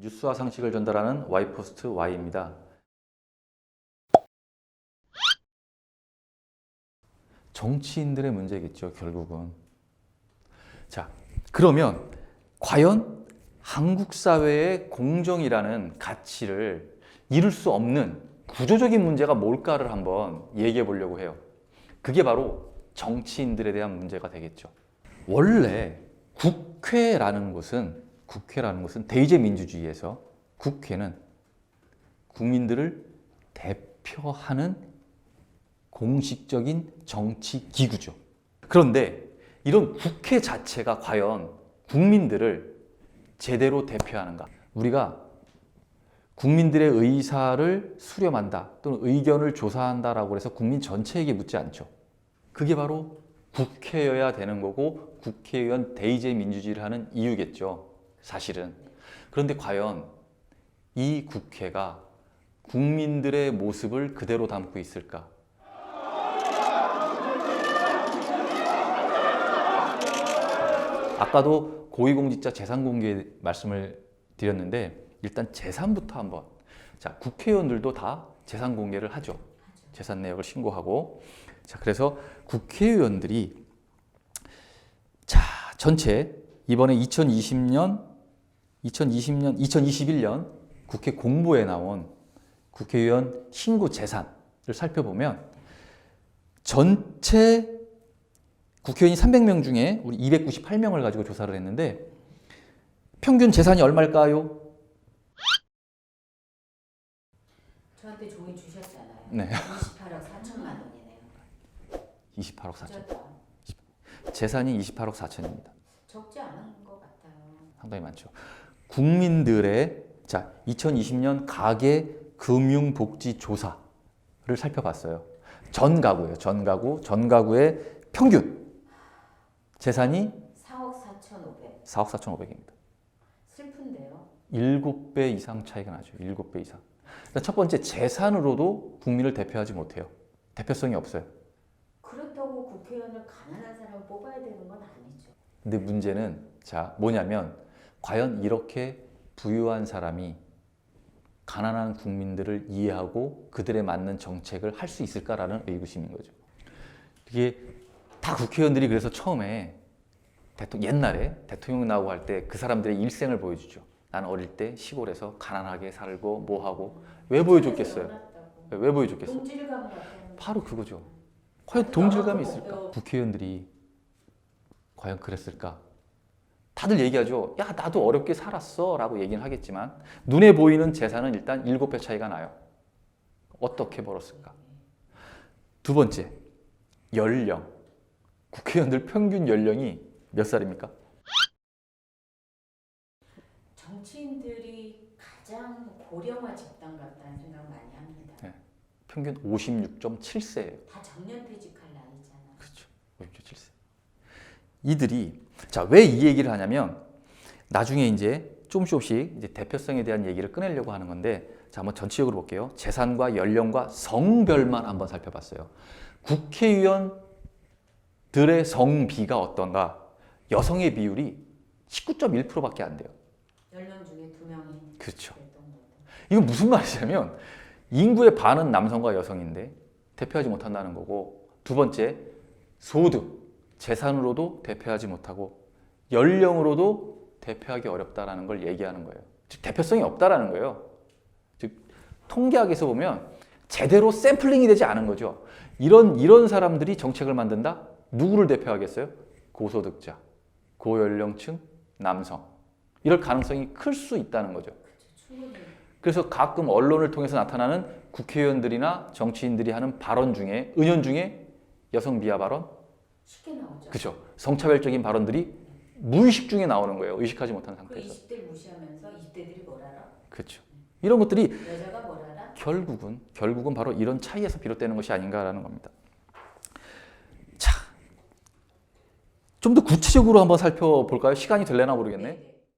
뉴스와 상식을 전달하는 와이포스트 Y입니다. 정치인들의 문제겠죠, 결국은. 자, 그러면 과연 한국 사회의 공정이라는 가치를 이룰 수 없는 구조적인 문제가 뭘까를 한번 얘기해 보려고 해요. 그게 바로 정치인들에 대한 문제가 되겠죠. 원래 국회라는 것은 국회라는 것은 대의제 민주주의에서 국회는 국민들을 대표하는 공식적인 정치 기구죠. 그런데 이런 국회 자체가 과연 국민들을 제대로 대표하는가? 우리가 국민들의 의사를 수렴한다 또는 의견을 조사한다라고 해서 국민 전체에게 묻지 않죠. 그게 바로 국회여야 되는 거고 국회의원 대의제 민주주의를 하는 이유겠죠. 사실은. 그런데 과연 이 국회가 국민들의 모습을 그대로 담고 있을까? 아까도 고위공직자 재산 공개 말씀을 드렸는데 일단 재산부터 한번 자 국회의원들도 다 재산 공개를 하죠 재산 내역을 신고하고 자 그래서 국회의원들이 자 전체 이번에 2020년 2020년 2021년 국회 공보에 나온 국회의원 신고 재산을 살펴보면 전체 국회의원이 300명 중에 우리 298명을 가지고 조사를 했는데 평균 재산이 얼마일까요? 저한테 종이 주셨잖아요. 네. 28억 4천만 원이네요. 28억 4천. 적다. 재산이 28억 4천입니다. 적지 않은 것 같아요. 상당히 많죠. 국민들의 자 2020년 가계 금융복지 조사를 살펴봤어요. 전 가구예요. 전 가구, 전 가구의 평균 재산이 4억 4,500. 4억 4,500입니다. 슬픈데요. 7배 이상 차이가 나죠. 7배 이상. 일단 첫 번째 재산으로도 국민을 대표하지 못해요. 대표성이 없어요. 그렇다고 국회의원을 가난한 사람을 뽑아야 되는 건 아니죠. 근데 문제는 자 뭐냐면 과연 이렇게 부유한 사람이 가난한 국민들을 이해하고 그들에 맞는 정책을 할 수 있을까라는 의구심인 거죠. 이게 다 국회의원들이 그래서 처음에 대통령 옛날에 대통령 나오고 할 때 그 사람들의 일생을 보여주죠. 나는 어릴 때 시골에서 가난하게 살고 뭐 하고 왜 보여줬겠어요? 왜 보여줬겠어요? 바로 그거죠. 과연 동질감이 있을까? 국회의원들이 과연 그랬을까? 다들 얘기하죠. 야, 나도 어렵게 살았어. 라고 얘기는 하겠지만, 눈에 보이는 재산은 일단 7배 차이가 나요. 어떻게 벌었을까? 두 번째, 연령. 국회의원들 평균 연령이 몇 살입니까? 정치인들이 가장 고령화 집단 같다는 생각 많이 합니다. 네. 평균 56.7세예요. 다 정년퇴직할 나이잖아. 그렇죠. 57세. 이들이 자, 왜 이 얘기를 하냐면 나중에 이제 조금씩 조금씩 이제 대표성에 대한 얘기를 꺼내려고 하는 건데 자, 한번 전체적으로 볼게요. 재산과 연령과 성별만 한번 살펴봤어요. 국회의원들의 성비가 어떤가? 여성의 비율이 19.1%밖에 안 돼요. 10명 중에 2명이 그렇죠. 됐던 거죠. 이건 무슨 말이냐면 인구의 반은 남성과 여성인데 대표하지 못한다는 거고 두 번째 소득 재산으로도 대표하지 못하고 연령으로도 대표하기 어렵다라는 걸 얘기하는 거예요. 즉 대표성이 없다라는 거예요. 즉 통계학에서 보면 제대로 샘플링이 되지 않은 거죠. 이런 이런 사람들이 정책을 만든다. 누구를 대표하겠어요? 고소득자, 고연령층, 남성. 이럴 가능성이 클 수 있다는 거죠. 그래서 가끔 언론을 통해서 나타나는 국회의원들이나 정치인들이 하는 발언 중에 은연 중에 여성 비하 발언, 쉽게 나오죠. 그죠? 성차별적인 발언들이 무의식 중에 나오는 거예요. 의식하지 못한 그 상태에서. 20대를 무시하면서 20대들이 뭘 알아? 그렇죠. 이런 것들이 여자가 뭘 알아? 결국은 결국은 바로 이런 차이에서 비롯되는 것이 아닌가라는 겁니다. 자, 좀 더 구체적으로 한번 살펴볼까요? 시간이 될려나 모르겠네. 네, 네.